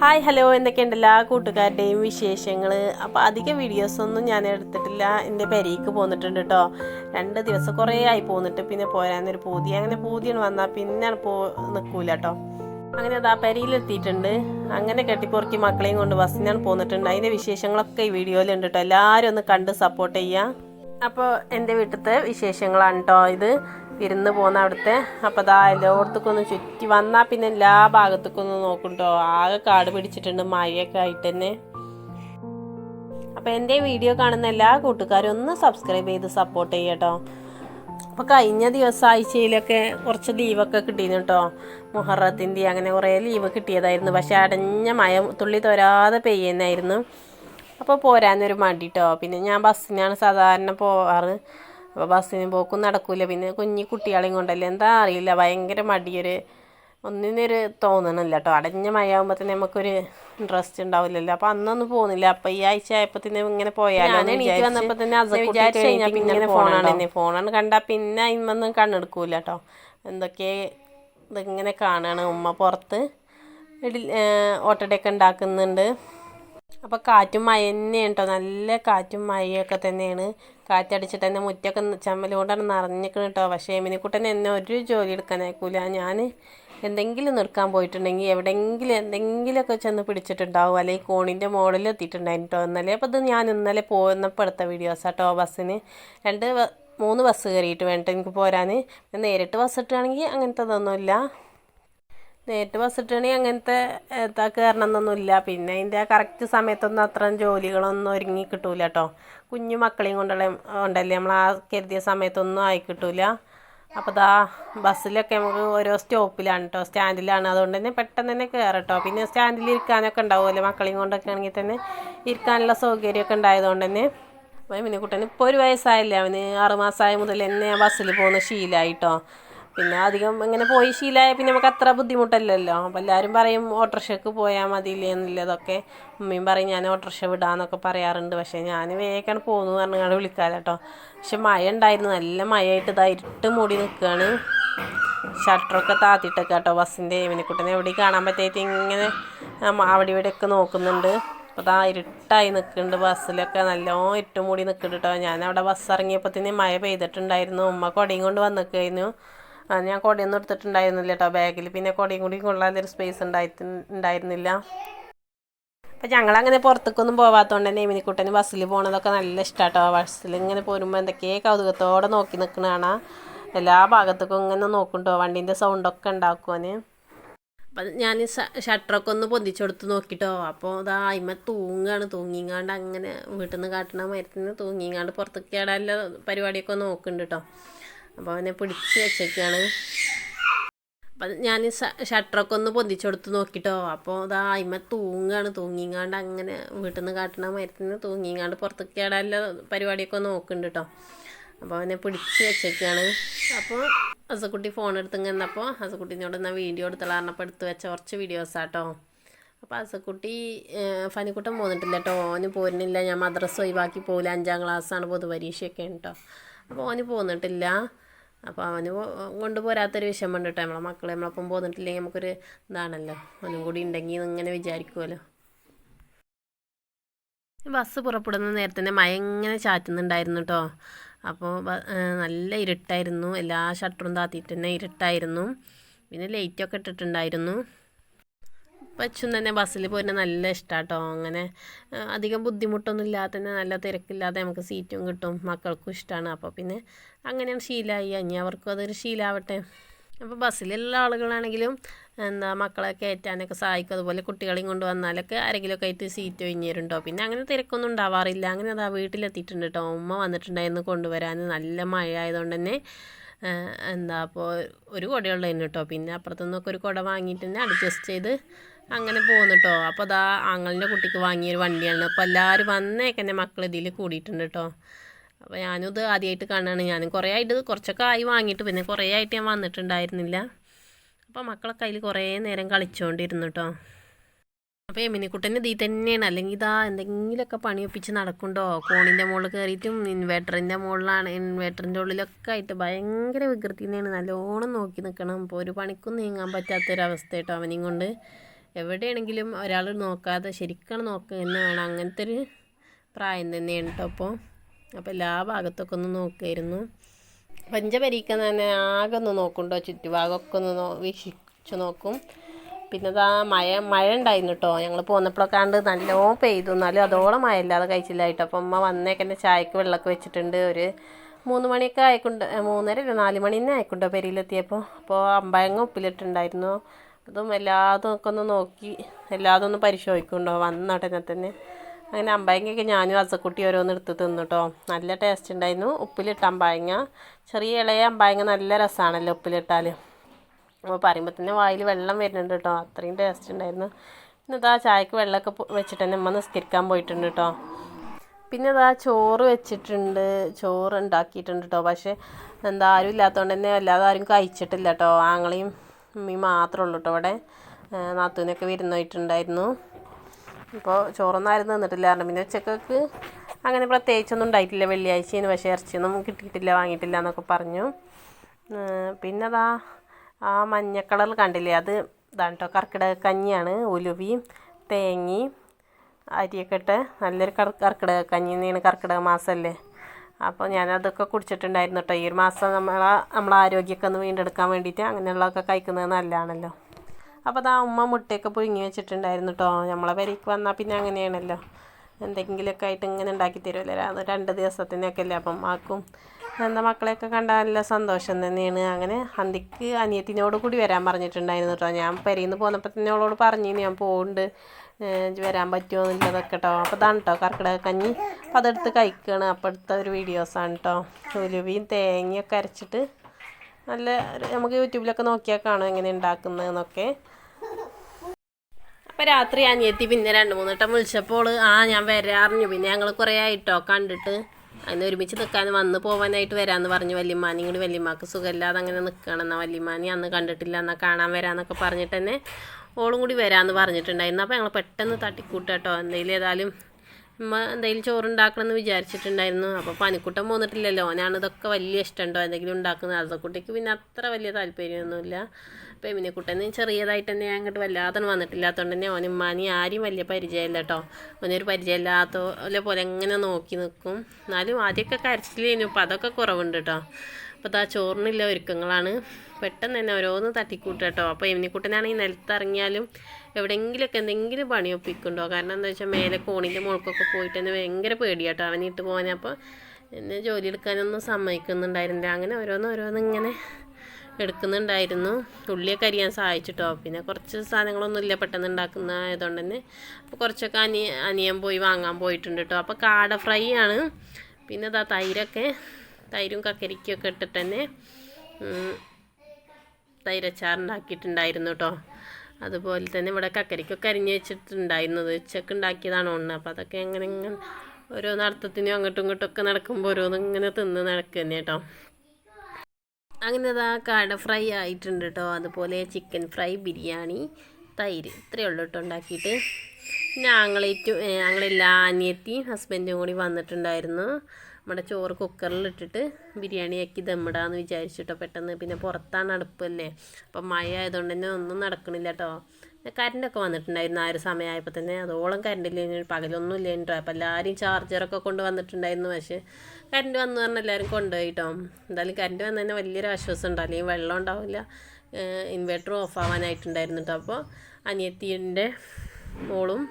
Hi hello എന്തൊക്കെയുണ്ട് എല്ലാ കൂട്ടുകാരുടെയും വിശേഷങ്ങൾ അപ്പോൾ അധികം വീഡിയോസൊന്നും ഞാൻ എടുത്തിട്ടില്ല. എന്റെ പെരേക്ക് പോന്നിട്ടുണ്ട് കേട്ടോ രണ്ട് ദിവസം കുറേ ആയി പോന്നിട്ട് പിന്നെ പോരാനൊരു പൂതി. അങ്ങനെ പൂതിയാണ് വന്നാൽ പിന്നെ പോ നിൽക്കൂല കേട്ടോ അങ്ങനെ അതാ പെരയിലെത്തിയിട്ടുണ്ട്. അങ്ങനെ കെട്ടിപ്പൊറുക്കി മക്കളെയും കൊണ്ട് ബസ്സിനാണ് പോന്നിട്ടുണ്ട്. അതിന്റെ വിശേഷങ്ങളൊക്കെ ഈ വീഡിയോയിലുണ്ട് കേട്ടോ എല്ലാവരും ഒന്ന് കണ്ട് സപ്പോർട്ട് ചെയ്യുക അപ്പോൾ എന്റെ വീട്ടിലത്തെ വിശേഷങ്ങളാണ് കേട്ടോ ഇത്. വിരുന്ന് പോകുന്ന അവിടുത്തെ. അപ്പോൾ അതാ എല്ലായിടത്തേക്കും ഒന്ന് ചുറ്റി വന്നാൽ പിന്നെ എല്ലാ ഭാഗത്തേക്കും ഒന്ന് നോക്കും കേട്ടോ ആകെ കാട് പിടിച്ചിട്ടുണ്ട് മഴയൊക്കെ ആയിട്ട് തന്നെ. അപ്പോൾ എന്റെ വീഡിയോ കാണുന്ന എല്ലാ കൂട്ടുകാരും ഒന്ന് സബ്സ്ക്രൈബ് ചെയ്ത് സപ്പോർട്ട് ചെയ്യട്ടോ അപ്പോൾ കഴിഞ്ഞ ദിവസം ആഴ്ചയിലൊക്കെ കുറച്ച് ലീവൊക്കെ കിട്ടിയിരുന്നു കേട്ടോ. മുഹറത്തിന്റെ അങ്ങനെ കുറേ ലീവ് കിട്ടിയതായിരുന്നു. പക്ഷെ അടഞ്ഞ മഴ തുള്ളി തോരാതെ പെയ്യുന്നായിരുന്നു അപ്പോൾ പോരാനൊരു മടി കേട്ടോ പിന്നെ ഞാൻ ബസ്സിനാണ് സാധാരണ പോവാറ്. അപ്പോൾ ബസ്സിന് പോക്കും നടക്കൂല. പിന്നെ കുഞ്ഞി കുട്ടികളെയും കൊണ്ടല്ലേ? എന്താ അറിയില്ല. ഭയങ്കര മടിയൊരു ഒന്നിനൊരു തോന്നണില്ല കേട്ടോ അടഞ്ഞ മഴയാകുമ്പോൾ തന്നെ നമുക്കൊരു ഇൻട്രസ്റ്റ് ഉണ്ടാവില്ലല്ലോ. അപ്പോൾ അന്നൊന്നും പോകുന്നില്ല. അപ്പോൾ ഈ ആഴ്ച ആയപ്പോൾ തന്നെ ഇങ്ങനെ പോയാലോ വന്നപ്പോൾ തന്നെ വിചാരിച്ചു കഴിഞ്ഞാൽ പിന്നെ ഫോണാണ് തന്നെ ഫോണാണ് കണ്ടാൽ പിന്നെ ഇന്നൊന്നും കണ്ണെടുക്കൂല കേട്ടോ എന്തൊക്കെ ഇതിങ്ങനെ കാണുകയാണ് ഉമ്മ പുറത്ത് ഓട്ടടയൊക്കെ ഉണ്ടാക്കുന്നുണ്ട്. അപ്പോൾ കാറ്റും മഴ തന്നെയാണ് കേട്ടോ നല്ല കാറ്റും മഴയൊക്കെ തന്നെയാണ്. കാറ്റടിച്ചിട്ട് തന്നെ മുറ്റൊക്കെ ചമ്മലുകൊണ്ടാണ് നിറഞ്ഞിരിക്കണം കേട്ടോ പക്ഷേ എമിനിക്കുട്ടൻ എന്നെ ഒരു ജോലി എടുക്കാനായിക്കൂല. ഞാൻ എന്തെങ്കിലും നിർക്കാൻ പോയിട്ടുണ്ടെങ്കിൽ എവിടെയെങ്കിലും എന്തെങ്കിലുമൊക്കെ ചെന്ന് പിടിച്ചിട്ടുണ്ടാവും. അല്ലെങ്കിൽ കോണിന്റെ മുകളിൽ എത്തിയിട്ടുണ്ടായിരുന്നു കേട്ടോ ഇന്നലെ അപ്പോൾ ഇത് ഞാൻ ഇന്നലെ പോകുന്നപ്പോൾ എടുത്ത വീഡിയോസ് കേട്ടോ ബസ്സിന്. രണ്ട് മൂന്ന് ബസ് കയറിയിട്ട് വേണ്ട എനിക്ക് പോരാൻ നേരിട്ട് ബസ് ഇട്ടുകയാണെങ്കിൽ അങ്ങനത്തെ നേരിട്ട് ഇട്ടണി അങ്ങനത്തെ എന്താ കയറണം എന്നൊന്നുമില്ല പിന്നെ അതിന്റെ കറക്റ്റ് സമയത്തൊന്നും അത്രയും ജോലികളൊന്നും ഒരുങ്ങി കിട്ടൂല കേട്ടോ കുഞ്ഞു മക്കളെയും കൊണ്ടുള്ള ഉണ്ടല്ലേ നമ്മൾ ആ കരുതിയ സമയത്തൊന്നും ആയി കിട്ടൂല. അപ്പോൾ ദാ ബസ്സിലൊക്കെ നമുക്ക് ഓരോ സ്റ്റോപ്പിലാണ് കേട്ടോ സ്റ്റാൻഡിലാണ് അതുകൊണ്ട് തന്നെ പെട്ടെന്ന് തന്നെ കയറട്ടോ പിന്നെ സ്റ്റാൻഡിൽ ഇരിക്കാനൊക്കെ ഉണ്ടാവുമല്ലോ. മക്കളെയും കൊണ്ടൊക്കെ ആണെങ്കിൽ തന്നെ ഇരിക്കാനുള്ള സൗകര്യമൊക്കെ ഉണ്ടായതുകൊണ്ട് തന്നെ. അപ്പോൾ പിന്നെ കുട്ടന് ഇപ്പോൾ ഒരു വയസ്സായില്ല? അവന് ആറുമാസമായ മുതൽ തന്നെ ബസ്സിൽ പോകുന്ന ശീലമായിട്ടോ പിന്നെ അധികം ഇങ്ങനെ പോയി ശീലമായ പിന്നെ നമുക്ക് അത്ര ബുദ്ധിമുട്ടല്ലല്ലോ. അപ്പോൾ എല്ലാവരും പറയും ഓട്ടോറിക്ഷയ്ക്ക് പോയാൽ മതിയില്ലേ എന്നുള്ളതൊക്കെ ഉമ്മയും പറയും ഞാൻ ഓട്ടോറിക്ഷ വിടാന്നൊക്കെ പറയാറുണ്ട്. പക്ഷേ ഞാൻ വേഗമാണ് പോകുന്നു പറഞ്ഞാൽ വിളിക്കാമല്ലോ കേട്ടോ പക്ഷെ മഴ ഉണ്ടായിരുന്നു നല്ല മഴയായിട്ട് ഇതായിട്ട് മൂടി നിൽക്കുകയാണ് ഷട്ടറൊക്കെ താത്തിയിട്ടൊക്കെ കേട്ടോ ബസ്സിന്റെ ഇവനിക്കുട്ടനെ എവിടെ കാണാൻ പറ്റായിട്ട് ഇങ്ങനെ അവിടെ ഇവിടെയൊക്കെ നോക്കുന്നുണ്ട്. അപ്പോൾ ഇതാ ഇരുട്ടായി നിൽക്കുന്നുണ്ട് ബസ്സിലൊക്കെ നല്ലോണം ഇരുട്ട് മൂടി നിൽക്കുന്നുണ്ട് കേട്ടോ ഞാൻ അവിടെ ബസ് ഇറങ്ങിയപ്പോഴത്തേന് മഴ പെയ്തിട്ടുണ്ടായിരുന്നു. ഉമ്മ കൊടയും കൊണ്ട് വന്നിക്കായിരുന്നു ആ, ഞാൻ കൊടയൊന്നും എടുത്തിട്ടുണ്ടായിരുന്നില്ല കേട്ടോ ബാഗിൽ. പിന്നെ കൊടയും കൂടി കൊള്ളാതൊരു സ്പേസ് ഉണ്ടായി ഉണ്ടായിരുന്നില്ല. അപ്പം ഞങ്ങളങ്ങനെ പുറത്തേക്കൊന്നും പോവാത്തതുകൊണ്ട് തന്നെ എമിനിക്കുട്ടന് ബസ്സിൽ പോകണതൊക്കെ നല്ല ഇഷ്ടമാട്ടോ ബസ്സിൽ ഇങ്ങനെ പോരുമ്പോൾ എന്തൊക്കെയോ കൗതുകത്തോടെ നോക്കി നിൽക്കണതാണ് കാണാം. എല്ലാ ഭാഗത്തേക്കും ഇങ്ങനെ നോക്കുന്നുണ്ടോ? വണ്ടീന്റെ സൗണ്ടൊക്കെ ഉണ്ടാക്കുവാന് അപ്പം ഞാൻ ഷട്ടറൊക്കെ ഒന്ന് പൊന്തിച്ചെടുത്ത് നോക്കിട്ടോ. അപ്പോൾ ഇതാ അയിമ തൂങ്ങാണ്. തൂങ്ങിങ്ങാണ്ട് അങ്ങനെ വീട്ടിൽ നിന്ന് കാട്ടണ മരത്തിന് തൂങ്ങിങ്ങാണ്ട് പുറത്തേക്ക് ഇടാനുള്ള പരിപാടിയൊക്കെ നോക്കുന്നുണ്ട് കേട്ടോ അപ്പോൾ അവനെ പിടിച്ച് വെച്ചേക്കാണ്. അപ്പം ഞാൻ ഷട്ടറൊക്കെ ഒന്ന് പൊന്തിച്ചെടുത്ത് നോക്കിട്ടോ. അപ്പോൾ ഇതാ അയിമ തൂങ്ങാണ്. തൂങ്ങിങ്ങാണ്ട് അങ്ങനെ വീട്ടിൽ നിന്ന് കാട്ടണ മരത്തിന് തൂങ്ങിങ്ങാണ്ട് പുറത്തേക്ക് ഇടാനുള്ള പരിപാടിയൊക്കെ നോക്കുന്നുണ്ട് കേട്ടോ അപ്പോൾ അവനെ പിടിച്ച് വെച്ചേക്കാണ്. അപ്പോൾ ഹസക്കുട്ടി ഫോൺ എടുത്ത് നിന്നപ്പോൾ ഹസക്കുട്ടിനോട് എന്നാൽ വീഡിയോ എടുത്തുള്ള പറഞ്ഞപ്പോൾ എടുത്ത് വെച്ച കുറച്ച് വീഡിയോസാട്ടോ അപ്പോൾ ഹസക്കുട്ടി ഫനിക്കുട്ടം പോന്നിട്ടില്ല കേട്ടോ ഓന് പോരുന്നില്ല. ഞാൻ മദ്രസ ഒഴിവാക്കി പോകില്ല അഞ്ചാം ക്ലാസ്സാണ് പൊതുപരീക്ഷയൊക്കെ കേട്ടോ അപ്പോൾ ഓന് പോന്നിട്ടില്ല. അപ്പോൾ അവന് കൊണ്ടുപോരാത്തൊരു വിഷമമുണ്ട് കേട്ടോ. നമ്മളെ മക്കളെ നമ്മളൊപ്പം പോന്നിട്ടില്ലെങ്കിൽ നമുക്കൊരു ഇതാണല്ലോ. അവനും കൂടി ഉണ്ടെങ്കിൽ ഇങ്ങനെ വിചാരിക്കുമല്ലോ ബസ് പുറപ്പെടുന്ന നേരത്തെ മഴ ഇങ്ങനെ ചാറ്റുന്നുണ്ടായിരുന്നു കേട്ടോ. അപ്പോൾ നല്ല ഇരുട്ടായിരുന്നു. എല്ലാ ഷട്ടറും താത്തിയിട്ട് തന്നെ ഇരുട്ടായിരുന്നു. പിന്നെ ലൈറ്റൊക്കെ ഇട്ടിട്ടുണ്ടായിരുന്നു. പച്ചും തന്നെ. ബസ്സിൽ പോരുന്ന നല്ല ഇഷ്ടമാട്ടോ അങ്ങനെ അധികം ബുദ്ധിമുട്ടൊന്നും ഇല്ലാതെ തന്നെ നല്ല തിരക്കില്ലാതെ നമുക്ക് സീറ്റും കിട്ടും. മക്കൾക്കും ഇഷ്ടമാണ് അപ്പോൾ പിന്നെ അങ്ങനെയാണ് ശീലമായി ഇനി അവർക്കും അതൊരു ശീലാവട്ടെ. അപ്പോൾ ബസ്സിലുള്ള ആളുകളാണെങ്കിലും എന്താ മക്കളെ കയറ്റാനൊക്കെ സഹായിക്കും. അതുപോലെ കുട്ടികളെയും കൊണ്ട് വന്നാലൊക്കെ ആരെങ്കിലുമൊക്കെ ആയിട്ട് സീറ്റ് ഒഴിഞ്ഞിരുണ്ടോ പിന്നെ അങ്ങനെ തിരക്കൊന്നും ഉണ്ടാവാറില്ല. അങ്ങനെ അതാ വീട്ടിലെത്തിയിട്ടുണ്ട് കേട്ടോ. ഉമ്മ വന്നിട്ടുണ്ടായിരുന്നു കൊണ്ടുവരാൻ. നല്ല മഴ ആയതുകൊണ്ട് തന്നെ എന്താ അപ്പോൾ ഒരു കുടയുള്ളതിന് കേട്ടോ. പിന്നെ അപ്പുറത്തു നിന്നൊക്കെ ഒരു കുട വാങ്ങിയിട്ട് തന്നെ അഡ്ജസ്റ്റ് ചെയ്ത് അങ്ങനെ പോകുന്നു കേട്ടോ അപ്പോൾ അതാ ആങ്ങളിന്റെ കുട്ടിക്ക് വാങ്ങിയൊരു വണ്ടിയാണ്. അപ്പോൾ എല്ലാവരും വന്നേക്കെന്നെ മക്കൾ ഇതിൽ കൂടിയിട്ടുണ്ട് കേട്ടോ അപ്പോൾ ഞാനും ഇത് ആദ്യമായിട്ട് കാണുകയാണ് ഞാനും കുറേ ആയിട്ട് കുറച്ചൊക്കെ ആയി വാങ്ങിയിട്ട്. പിന്നെ കുറേ ആയിട്ട് ഞാൻ വന്നിട്ടുണ്ടായിരുന്നില്ല. അപ്പോൾ മക്കളൊക്കെ അതിൽ കുറേ നേരം കളിച്ചുകൊണ്ടിരുന്നു കേട്ടോ അപ്പോൾ എമിനിക്കുട്ടൻ ഇതിൽ തന്നെയാണ്. അല്ലെങ്കിൽ ഇതാ എന്തെങ്കിലുമൊക്കെ പണി ഒപ്പിച്ച് നടക്കുന്നുണ്ടോ കോണിന്റെ മുകളിൽ കയറിയിട്ടും ഇൻവേർട്ടറിന്റെ മുകളിലാണ് ഇൻവേർട്ടറിന്റെ ഉള്ളിലൊക്കെ ആയിട്ട് ഭയങ്കര വികൃതി തന്നെയാണ് നല്ലോണം നോക്കി നിൽക്കണം ഇപ്പോൾ ഒരു പണിക്കും നീങ്ങാൻ പറ്റാത്തൊരവസ്ഥ കേട്ടോ അവനെയും കൊണ്ട്. എവിടെയാണെങ്കിലും ഒരാൾ നോക്കാതെ ശരിക്കാണ് നോക്കുക തന്നെ വേണം. അങ്ങനത്തെ ഒരു പ്രായം തന്നെയാണ് കേട്ടോ അപ്പോൾ അപ്പോൾ എല്ലാ ഭാഗത്തൊക്കെ ഒന്ന് നോക്കുമായിരുന്നു പഞ്ചപരീക്ക തന്നെ ആകെ ഒന്ന് നോക്കുന്നുണ്ടോ? ചുറ്റുഭാഗമൊക്കെ ഒന്ന് നോ വീക്ഷിച്ചു നോക്കും. പിന്നെ ഇതാ മഴ മഴ ഉണ്ടായിരുന്നു കേട്ടോ ഞങ്ങൾ പോന്നപ്പോഴൊക്കെ കണ്ട് നല്ലോ പെയ്തു. എന്നാലും അതോളം മഴ ഇല്ലാതെ കഴിച്ചില്ലായിട്ട് അപ്പം അമ്മ വന്നേക്കെന്നെ ചായക്ക് വെള്ളമൊക്കെ വെച്ചിട്ടുണ്ട്. ഒരു മൂന്ന് മണിയൊക്കെ ആയിക്കൊണ്ട് മൂന്നര നാല് മണി തന്നെ ആയിക്കൊണ്ടോ പെരിയിലെത്തിയപ്പോൾ അപ്പോൾ അമ്പായങ്ങ ഉപ്പിലിട്ടുണ്ടായിരുന്നു. അതും എല്ലാതും ഒക്കെ ഒന്ന് നോക്കി എല്ലാതും ഒന്ന് പരിശോധിക്കുന്നുണ്ടോ? വന്ന ഉടനെ തന്നെ. അങ്ങനെ അമ്പായങ്ങയൊക്കെ ഞാനും അസക്കുട്ടി ഓരോന്ന് എടുത്ത് തിന്നു കേട്ടോ നല്ല ടേസ്റ്റ് ഉണ്ടായിരുന്നു. ഉപ്പിലിട്ട അമ്പായങ്ങ. ചെറിയ ഇളയ അമ്പായങ്ങ നല്ല രസമാണല്ലോ ഉപ്പിലിട്ടാൽ അപ്പോൾ പറയുമ്പോൾ തന്നെ വായിൽ വെള്ളം വരുന്നുണ്ട് കേട്ടോ അത്രയും ടേസ്റ്റ് ഉണ്ടായിരുന്നു. പിന്നെ ഇതാ ചായക്ക് വെള്ളമൊക്കെ വെച്ചിട്ട് തന്നെ അമ്മ നിസ്കരിക്കാൻ പോയിട്ടുണ്ട് കേട്ടോ പിന്നെ അതാ ചോറ് വെച്ചിട്ടുണ്ട്. ചോറ് ഉണ്ടാക്കിയിട്ടുണ്ട് കേട്ടോ പക്ഷേ എന്താ ആരും ഇല്ലാത്തതുകൊണ്ട് തന്നെ അല്ലാതെ ആരും കഴിച്ചിട്ടില്ല കേട്ടോ ആങ്ങളെയും ഉമ്മയും മാത്രമേ ഉള്ളൂ കേട്ടോ ഇവിടെ നാത്തൂനൊക്കെ വിരുന്ന് പോയിട്ടുണ്ടായിരുന്നു ഇപ്പോൾ ചോറൊന്നും ആരും നിന്നിട്ടില്ല കാരണം പിന്നെ ഉച്ചക്കൊക്കെ അങ്ങനെ പ്രത്യേകിച്ചൊന്നും ഉണ്ടായിട്ടില്ല. വെള്ളിയാഴ്ചയാണ് പക്ഷേ ഇറച്ചിയൊന്നും കിട്ടിയിട്ടില്ല വാങ്ങിയിട്ടില്ല എന്നൊക്കെ പറഞ്ഞു. പിന്നെ അതാ ആ മഞ്ഞ കളർ കണ്ടില്ലേ? അത് ഇതാണ് കേട്ടോ കർക്കിടക കഞ്ഞിയാണ്. ഉലുവി തേങ്ങയും അരിയൊക്കെ ഇട്ട് നല്ലൊരു കർ കർക്കിടക കഞ്ഞി തന്നെയാണ് കർക്കിടക മാസമല്ലേ അപ്പോൾ ഞാനതൊക്കെ കുടിച്ചിട്ടുണ്ടായിരുന്നു കേട്ടോ ഈ ഒരു മാസം നമ്മളെ നമ്മളെ ആരോഗ്യമൊക്കെ ഒന്ന് വീണ്ടെടുക്കാൻ വേണ്ടിയിട്ട് അങ്ങനെയുള്ളതൊക്കെ കഴിക്കുന്നത് നല്ലതാണല്ലോ. അപ്പോൾ അതാ ഉമ്മ മുട്ടയൊക്കെ പുഴുങ്ങി വെച്ചിട്ടുണ്ടായിരുന്നു കേട്ടോ നമ്മളെ പെരയ്ക്ക് വന്നാൽ പിന്നെ അങ്ങനെയാണല്ലോ. എന്തെങ്കിലുമൊക്കെ ആയിട്ട് ഇങ്ങനെ ഉണ്ടാക്കി തരുമല്ലോ. അത് രണ്ട് ദിവസത്തിനൊക്കെ അല്ലേ അപ്പം ആക്കും എന്താ മക്കളെയൊക്കെ കണ്ടാൽ നല്ല സന്തോഷം തന്നെയാണ്. അങ്ങനെ അന്തിക്ക് അനിയത്തിനോട് കൂടി വരാൻ പറഞ്ഞിട്ടുണ്ടായിരുന്നു കേട്ടോ ഞാൻ പെരയിൽ നിന്ന് പോന്നപ്പോൾ തന്നെ അവളോട് പറഞ്ഞു ഞാൻ പോകുന്നുണ്ട് വരാൻ പറ്റുമോ എന്നുള്ളതൊക്കെ കേട്ടോ അപ്പോൾ ഇതാണ് കേട്ടോ കർക്കിടക കഞ്ഞി. അപ്പോൾ അതെടുത്ത് കഴിക്കുകയാണ് അപ്പോൾ എടുത്ത ഒരു വീഡിയോസാണ് കേട്ടോ ഉലുവയും തേങ്ങയൊക്കെ അരച്ചിട്ട് നല്ല നമുക്ക് യൂട്യൂബിലൊക്കെ നോക്കിയാൽ കാണും എങ്ങനെ ഉണ്ടാക്കുന്നതെന്നൊക്കെ അപ്പോൾ രാത്രി അനിയത്തി പിന്നെ രണ്ട് മൂന്ന് വട്ടം വിളിച്ചപ്പോൾ ആ ഞാൻ വരാറിഞ്ഞു. പിന്നെ ഞങ്ങൾ കുറേ ആയിട്ടോ കണ്ടിട്ട്. അതിന് ഒരുമിച്ച് നിൽക്കാൻ വന്ന് പോകാനായിട്ട് വരാമെന്ന് പറഞ്ഞു വല്യമ്മാനി. ഇങ്ങോട്ട് വല്യമ്മാക്ക് സുഖമില്ലാതെ അങ്ങനെ നിൽക്കണം എന്നാൽ വല്യമ്മാനി അന്ന് കണ്ടിട്ടില്ല. എന്നാൽ കാണാൻ വരാമെന്നൊക്കെ പറഞ്ഞിട്ട് തന്നെ ഓളും കൂടി വരാമെന്ന് പറഞ്ഞിട്ടുണ്ടായിരുന്നു. അപ്പോൾ ഞങ്ങൾ പെട്ടെന്ന് തട്ടിക്കൂട്ടോ എന്തെങ്കിലും ഏതായാലും ഉമ്മ എന്തെങ്കിലും ചോറുണ്ടാക്കണമെന്ന് വിചാരിച്ചിട്ടുണ്ടായിരുന്നു. അപ്പോൾ പനിക്കുട്ടൻ പോന്നിട്ടില്ലല്ലോ. ഓനാണ് ഇതൊക്കെ വലിയ ഇഷ്ടമുണ്ടോ എന്തെങ്കിലും ഉണ്ടാക്കുന്നത്? അസക്കുട്ടിക്ക് പിന്നെ അത്ര വലിയ താല്പര്യമൊന്നുമില്ല. അപ്പോൾ എമിനെക്കുട്ടന് ചെറിയതായിട്ട് തന്നെ അങ്ങോട്ട് വല്ലാതെ വന്നിട്ടില്ലാത്തതുകൊണ്ട് തന്നെ ഓൻ ആരും വലിയ പരിചയമില്ല കേട്ടോ ഓനൊരു പരിചയമില്ലാത്ത പോലെ എങ്ങനെ നോക്കി നിൽക്കും എന്നാലും ആദ്യമൊക്കെ കരച്ചിലേനു. അപ്പോൾ അതൊക്കെ കുറവുണ്ട് കേട്ടോ അപ്പോൾ ആ ചോറിനുള്ള ഒരുക്കങ്ങളാണ്. പെട്ടെന്ന് തന്നെ ഓരോന്ന് തട്ടിക്കൂട്ടുക കേട്ടോ അപ്പോൾ എമിനിക്കുട്ടനാണെങ്കിൽ നിലത്തിറങ്ങിയാലും എവിടെയെങ്കിലുമൊക്കെ എന്തെങ്കിലും പണി ഒപ്പിക്കുന്നുണ്ടോ? കാരണം എന്താ വെച്ചാൽ മേലെ കോണിന്റെ മുകൾക്കൊക്കെ പോയിട്ട് തന്നെ ഭയങ്കര പേടിയാട്ടോ. അവനിട്ട് പോകാൻ അപ്പോൾ എന്നെ ജോലി എടുക്കാനൊന്നും സമ്മതിക്കുന്നുണ്ടായിരുന്നില്ല. അങ്ങനെ ഓരോന്ന് ഓരോന്ന് ഇങ്ങനെ എടുക്കുന്നുണ്ടായിരുന്നു. ഉള്ളിയൊക്കെ അരിയാൻ സഹായിച്ചിട്ടോ. പിന്നെ കുറച്ച് സാധനങ്ങളൊന്നും ഇല്ല പെട്ടെന്ന് ഉണ്ടാക്കുന്ന ആയതുകൊണ്ട് തന്നെ. അപ്പോൾ കുറച്ചൊക്കെ അനിയ അനിയൻ പോയി വാങ്ങാൻ പോയിട്ടുണ്ട് കേട്ടോ അപ്പോൾ കാട ഫ്രൈ ആണ്. പിന്നെ അതാ തൈരൊക്കെ. തൈരും കക്കരിക്കൊക്കെ ഇട്ടിട്ട് തന്നെ തൈരച്ചാറുണ്ടാക്കിയിട്ടുണ്ടായിരുന്നു കേട്ടോ അതുപോലെ തന്നെ ഇവിടെ കക്കരിക്കൊക്കെ അരിഞ്ഞ് വെച്ചിട്ടുണ്ടായിരുന്നത്. ഉച്ചയ്ക്ക് ഉണ്ടാക്കിയതാണ് ഒന്ന്. അപ്പോൾ അതൊക്കെ എങ്ങനെ ഇങ്ങനെ ഓരോ നടത്തത്തിനും അങ്ങോട്ടും ഇങ്ങോട്ടും ഒക്കെ നടക്കുമ്പോൾ ഓരോന്നും ഇങ്ങനെ തിന്ന് നടക്കുക തന്നെ കേട്ടോ അങ്ങനെ അതാ കാട ഫ്രൈ ആയിട്ടുണ്ട് കേട്ടോ അതുപോലെ ചിക്കൻ ഫ്രൈ ബിരിയാണി തൈര്. ഇത്രയേ ഉള്ളൂ കേട്ടോ ഉണ്ടാക്കിയിട്ട്. പിന്നെ ആങ്ങളേറ്റും ഞങ്ങളെല്ലാ അനിയത്തിയും ഹസ്ബൻഡും കൂടി വന്നിട്ടുണ്ടായിരുന്നു. നമ്മുടെ ചോറ് കുക്കറിൽ ഇട്ടിട്ട് ബിരിയാണി ആക്കി ദമ്മിടാന്ന് വിചാരിച്ചിട്ടോ പെട്ടെന്ന്. പിന്നെ പുറത്താണ് അടുപ്പല്ലേ. അപ്പം മഴ ആയതുകൊണ്ട് തന്നെ ഒന്നും നടക്കണില്ല കേട്ടോ കറണ്ടൊക്കെ വന്നിട്ടുണ്ടായിരുന്നു ആ ഒരു സമയമായപ്പോൾ തന്നെ. അതോളം കറണ്ട് ഇല്ലെങ്കിൽ പകലൊന്നും ഇല്ല കേട്ടോ അപ്പോൾ എല്ലാവരും ചാർജറൊക്കെ കൊണ്ട് വന്നിട്ടുണ്ടായിരുന്നു. പക്ഷേ കറണ്ട് വന്നു പറഞ്ഞാൽ എല്ലാവരും കൊണ്ടുപോയി കേട്ടോ എന്തായാലും കറണ്ട് വന്നു തന്നെ വലിയൊരു ആശ്വാസം ഉണ്ട്. അല്ലെങ്കിൽ വെള്ളം ഉണ്ടാവില്ല. ഇൻവെർട്ടർ ഓഫ് ആവാനായിട്ടുണ്ടായിരുന്നു കേട്ടോ അപ്പോൾ അനിയത്തിന്റെ മോളും